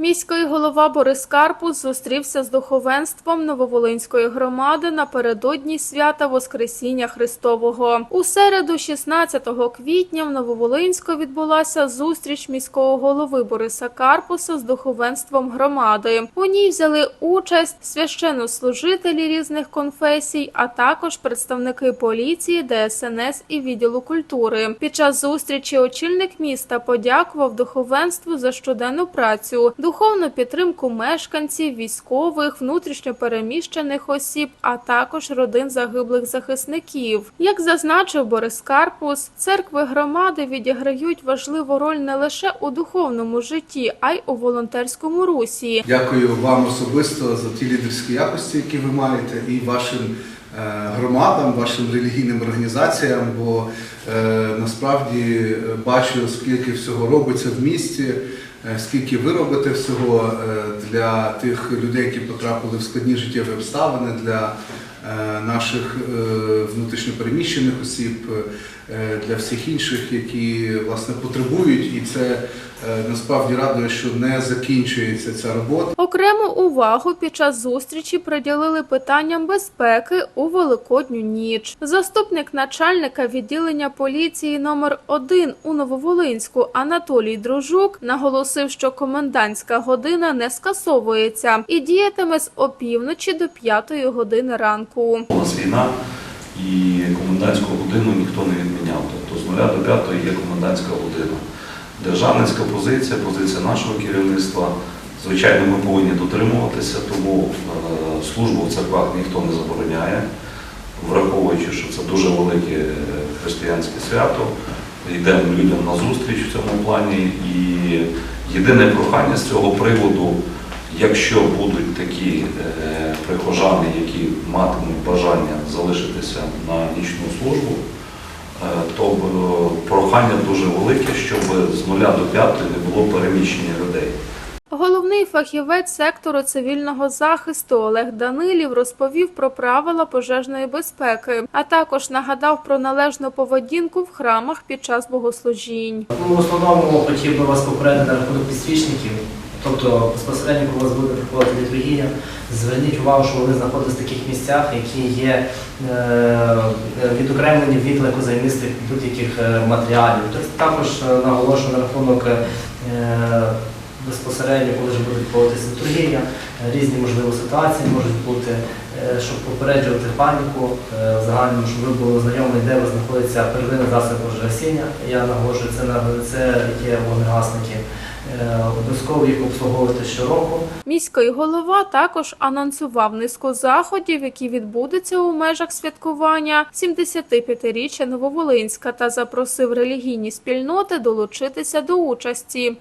Міський голова Борис Карпус зустрівся з духовенством Нововолинської громади напередодні свята Воскресіння Христового. У середу, 16 квітня, в Нововолинську відбулася зустріч міського голови Бориса Карпуса з духовенством громади. У ній взяли участь священнослужителі різних конфесій, а також представники поліції, ДСНС і відділу культури. Під час зустрічі очільник міста подякував духовенству за щоденну працю, духовну підтримку мешканців, військових, внутрішньопереміщених осіб, а також родин загиблих захисників. Як зазначив Борис Карпус, церкви громади відіграють важливу роль не лише у духовному житті, а й у волонтерському русі. Дякую вам особисто за ті лідерські якості, які ви маєте, і вашим е, громадам, вашим релігійним організаціям, бо е, насправді е, бачу, скільки всього робиться в місті, скільки ви робите всього е, для тих людей, які потрапили в складні життєві обставини, для е, наших е, внутрішньопереміщених осіб, е, для всіх інших, які власне потребують, і це е, насправді радує, що не закінчується ця робота. Окрему увагу під час зустрічі приділили питанням безпеки у Великодню ніч. Заступник начальника відділення поліції номер 1 у Нововолинську Анатолій Дружук наголосив, що комендантська година не скасовується і діятиме з опівночі до 5 години ранку. У нас війна і комендантську годину ніхто не відміняв. Тобто з 0 до 5 є комендантська година. Державницька позиція, позиція нашого керівництва. Звичайно, ми повинні дотримуватися, тому е, службу в церквах ніхто не забороняє, враховуючи, що це дуже велике е, християнське свято. Йдемо людям на зустріч в цьому плані. І єдине прохання з цього приводу, якщо будуть такі е, прихожани, які матимуть бажання залишитися на нічну службу, е, то е, прохання дуже велике, щоб з 0 до 5 не було переміщення людей. Головний фахівець сектору цивільного захисту Олег Данилів розповів про правила пожежної безпеки, а також нагадав про належну поведінку в храмах під час богослужінь. Ну, в основному хотів би вас попередити на рахунок підсвічників. Тобто безпосередньо, коли у вас буде приходити літургія, зверніть увагу, що вони знаходяться в таких місцях, які є е, відокремлені від легкозаймистих будь-яких е, матеріалів. Тобто також е, наголошую на рахунок безпосередньо, коли вже буде відбуватися літургія, різні можливі ситуації можуть бути, щоб попереджувати паніку е, загальному, щоб ви були знайомі, де ви знаходиться первинний засіб пожежогасіння. Я наголошую, це на це є вогнегасники. Е, Обов'язково їх обслуговувати щороку. Міський голова також анонсував низку заходів, які відбудуться у межах святкування 75-річчя Нововолинська та запросив релігійні спільноти долучитися до участі.